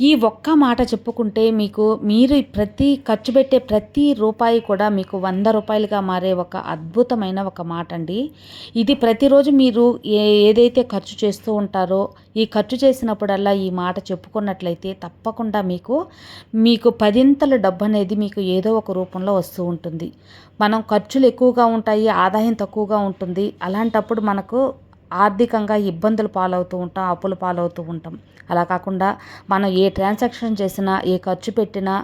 ఈ ఒక్క మాట చెప్పుకుంటే మీకు మీరు ప్రతి ఖర్చు పెట్టే ప్రతి రూపాయి కూడా మీకు వంద రూపాయలుగా మారే ఒక అద్భుతమైన ఒక మాట అండి ఇది ప్రతిరోజు మీరు ఏ ఏదైతే ఖర్చు చేస్తూ ఉంటారో ఈ ఖర్చు చేసినప్పుడల్లా ఈ మాట చెప్పుకున్నట్లయితే తప్పకుండా మీకు మీకు పదింతల డబ్బు అనేది మీకు ఏదో ఒక రూపంలో వస్తూ ఉంటుంది. మనం ఖర్చులు ఎక్కువగా ఉంటాయి ఆదాయం తక్కువగా ఉంటుంది. అలాంటప్పుడు మనకు ఆర్థికంగా ఇబ్బందులు పాలవుతూ ఉంటాం అప్పులు పాలవుతూ ఉంటాం. అలా కాకుండా మనం ఏ ట్రాన్సాక్షన్ చేసినా ఏ ఖర్చు పెట్టినా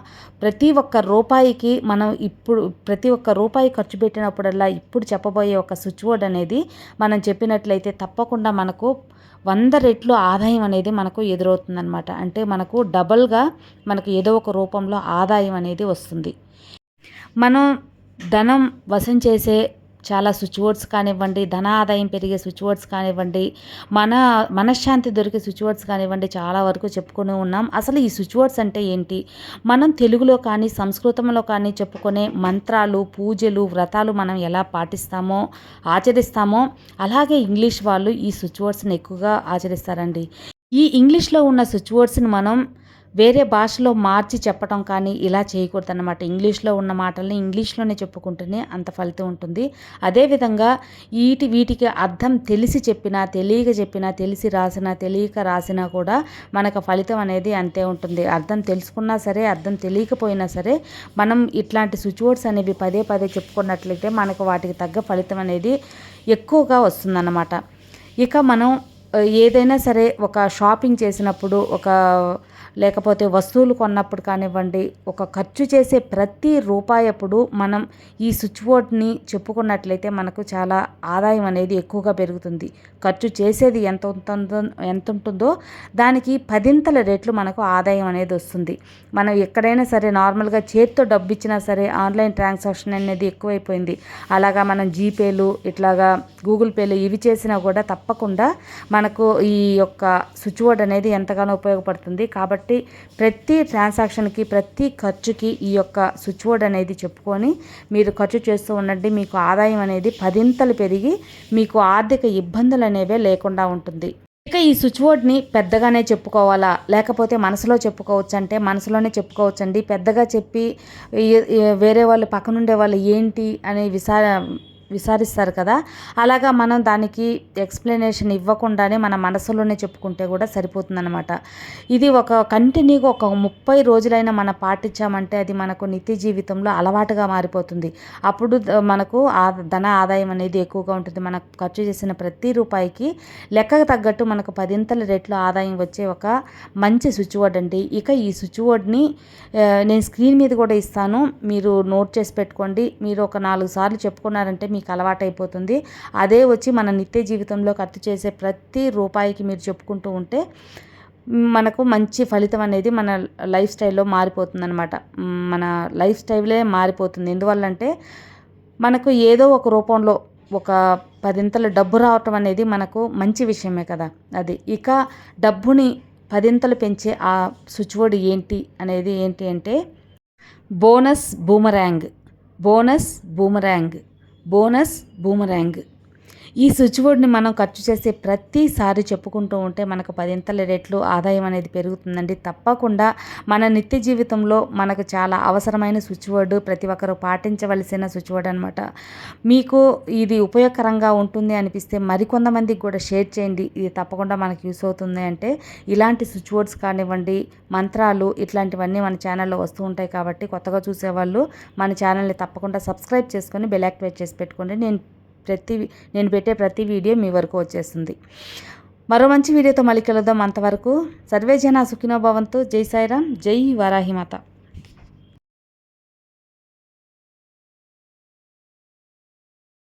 ప్రతి ఒక్క రూపాయికి మనం ఇప్పుడు ప్రతి ఒక్క రూపాయి ఖర్చు పెట్టినప్పుడల్లా ఇప్పుడు చెప్పబోయే ఒక స్విచ్ బోర్డ్ అనేది మనం చెప్పినట్లయితే తప్పకుండా మనకు వంద రెట్లు ఆదాయం అనేది మనకు ఎదురవుతుందనమాట అంటే మనకు డబల్గా మనకు ఏదో ఒక రూపంలో ఆదాయం అనేది వస్తుంది. మనం ధనం వశం చేసే చాలా స్విచ్ బోర్డ్స్ కానివ్వండి ధన ఆదాయం పెరిగే స్విచ్ బోర్డ్స్ కానివ్వండి మన మనశ్శాంతి దొరికే స్విచ్ బోర్డ్స్ కానివ్వండి చాలా వరకు చెప్పుకుని ఉన్నాం. అసలు ఈ స్విచ్ బోర్డ్స్ అంటే ఏంటి? మనం తెలుగులో కానీ సంస్కృతంలో కానీ చెప్పుకునే మంత్రాలు పూజలు వ్రతాలు మనం ఎలా పాటిస్తామో ఆచరిస్తామో అలాగే ఇంగ్లీష్ వాళ్ళు ఈ స్విచ్ బోర్డ్స్ని ఎక్కువగా ఆచరిస్తారండి. ఈ ఇంగ్లీష్లో ఉన్న స్విచ్ బోర్డ్స్ని మనం వేరే భాషలో మార్చి చెప్పటం కానీ ఇలా చేయకూడదు అనమాట ఇంగ్లీష్లో ఉన్న మాటల్ని ఇంగ్లీష్లోనే చెప్పుకుంటేనే అంత ఫలితం ఉంటుంది. అదేవిధంగా వీటి వీటికి అర్థం తెలిసి చెప్పినా తెలియక చెప్పినా తెలిసి రాసినా తెలియక రాసినా కూడా మనకు ఫలితం అనేది అంతే ఉంటుంది. అర్థం తెలుసుకున్నా సరే అర్థం తెలియకపోయినా సరే మనం ఇట్లాంటి స్విచ్ బోర్డ్స్ అనేవి పదే పదే చెప్పుకున్నట్లయితే మనకు వాటికి తగ్గ ఫలితం అనేది ఎక్కువగా వస్తుందన్నమాట. ఇక మనం ఏదైనా సరే ఒక షాపింగ్ చేసినప్పుడు ఒక లేకపోతే వస్తువులు కొన్నప్పుడు కానివ్వండి ఒక ఖర్చు చేసే ప్రతి రూపాయప్పుడు మనం ఈ స్విచ్ బోర్డ్ని చెప్పుకున్నట్లయితే మనకు చాలా ఆదాయం అనేది ఎక్కువగా పెరుగుతుంది. ఖర్చు చేసేది ఎంత ఉంటుందో ఎంత ఉంటుందో దానికి పదింతల రేట్లు మనకు ఆదాయం అనేది వస్తుంది. మనం ఎక్కడైనా సరే నార్మల్గా చేతితో డబ్బు ఇచ్చినా సరే ఆన్లైన్ ట్రాన్సాక్షన్ అనేది ఎక్కువైపోయింది. అలాగా మనం జీపేలు ఇట్లాగా గూగుల్ పేలు ఇవి చేసినా కూడా తప్పకుండా మనకు ఈ యొక్క స్విచ్ బోర్డ్ అనేది ఎంతగానో ఉపయోగపడుతుంది. కాబట్టి కాబట్టి ప్రతి ట్రాన్సాక్షన్కి ప్రతి ఖర్చుకి ఈ యొక్క స్విచ్ బోర్డ్ అనేది చెప్పుకొని మీరు ఖర్చు చేస్తూ ఉండండి. మీకు ఆదాయం అనేది పదింతలు పెరిగి మీకు ఆర్థిక ఇబ్బందులు అనేవే లేకుండా ఉంటుంది. ఇక ఈ స్విచ్ బోర్డ్ని పెద్దగానే చెప్పుకోవాలా? లేకపోతే మనసులో చెప్పుకోవచ్చు అంటే మనసులోనే చెప్పుకోవచ్చండి. పెద్దగా చెప్పి వేరే వాళ్ళు పక్కనుండే వాళ్ళు ఏంటి అనే విసార విసారిస్తారు కదా. అలాగా మనం దానికి ఎక్స్ప్లెనేషన్ ఇవ్వకుండానే మన మనసులోనే చెప్పుకుంటే కూడా సరిపోతుందన్నమాట. ఇది ఒక కంటిన్యూగా ఒక ముప్పై రోజులైనా మనం పాటించామంటే అది మనకు నిత్య జీవితంలో అలవాటుగా మారిపోతుంది. అప్పుడు మనకు ఆ ధన ఆదాయం అనేది ఎక్కువగా ఉంటుంది. మనకు ఖర్చు చేసిన ప్రతి రూపాయికి లెక్కకు తగ్గట్టు మనకు పదింతల రేట్లు ఆదాయం వచ్చే ఒక మంచి స్విచ్ బోర్డ్ అండి. ఇక ఈ స్విచ్ బోర్డ్ని నేను స్క్రీన్ మీద కూడా ఇస్తాను. మీరు నోట్ చేసి పెట్టుకోండి. మీరు ఒక నాలుగు సార్లు చెప్పుకున్నారంటే మీ మీకు అలవాటైపోతుంది. అదే వచ్చి మన నిత్య జీవితంలో ఖర్చు చేసే ప్రతి రూపాయికి మీరు చెప్పుకుంటూ ఉంటే మనకు మంచి ఫలితం అనేది మన లైఫ్ స్టైల్లో మారిపోతుందన్నమాట. మన లైఫ్ స్టైలే మారిపోతుంది. ఎందువల్లంటే మనకు ఏదో ఒక రూపంలో ఒక పదింతల డబ్బు రావటం అనేది మనకు మంచి విషయమే కదా. అది ఇక డబ్బుని పదింతలు పెంచే ఆ స్విచ్ బోర్డ్ ఏంటి అనేది ఏంటి అంటే bonus boomerang. Bonus boomerang. Bonus boomerang ఈ స్విచ్ బోర్డ్ని మనం ఖర్చు చేసే ప్రతిసారి చెప్పుకుంటూ ఉంటే మనకు పదింతల రేట్లు ఆదాయం అనేది పెరుగుతుందండి. తప్పకుండా మన నిత్య జీవితంలో మనకు చాలా అవసరమైన స్విచ్ బోర్డు ప్రతి ఒక్కరూ పాటించవలసిన స్విచ్ బోర్డ్ అనమాట మీకు ఇది ఉపయోగకరంగా ఉంటుంది అనిపిస్తే మరికొంతమందికి కూడా షేర్ చేయండి. ఇది తప్పకుండా మనకు యూస్ అవుతుంది అంటే ఇలాంటి స్విచ్ బోర్డ్స్ కానివ్వండి మంత్రాలు ఇట్లాంటివన్నీ మన ఛానల్లో వస్తూ ఉంటాయి కాబట్టి కొత్తగా చూసేవాళ్ళు మన ఛానల్ని తప్పకుండా సబ్స్క్రైబ్ చేసుకొని బెల్ యాక్టివేట్ చేసి పెట్టుకోండి. నేను ప్రతి నేను పెట్టే ప్రతి వీడియో మీ వరకు వచ్చేస్తుంది. మరో మంచి వీడియోతో మళ్ళీ కలుద్దాం. అంతవరకు సర్వే జన సుఖినోభవంతో జై సాయిరామ్. జై వారాహిమాత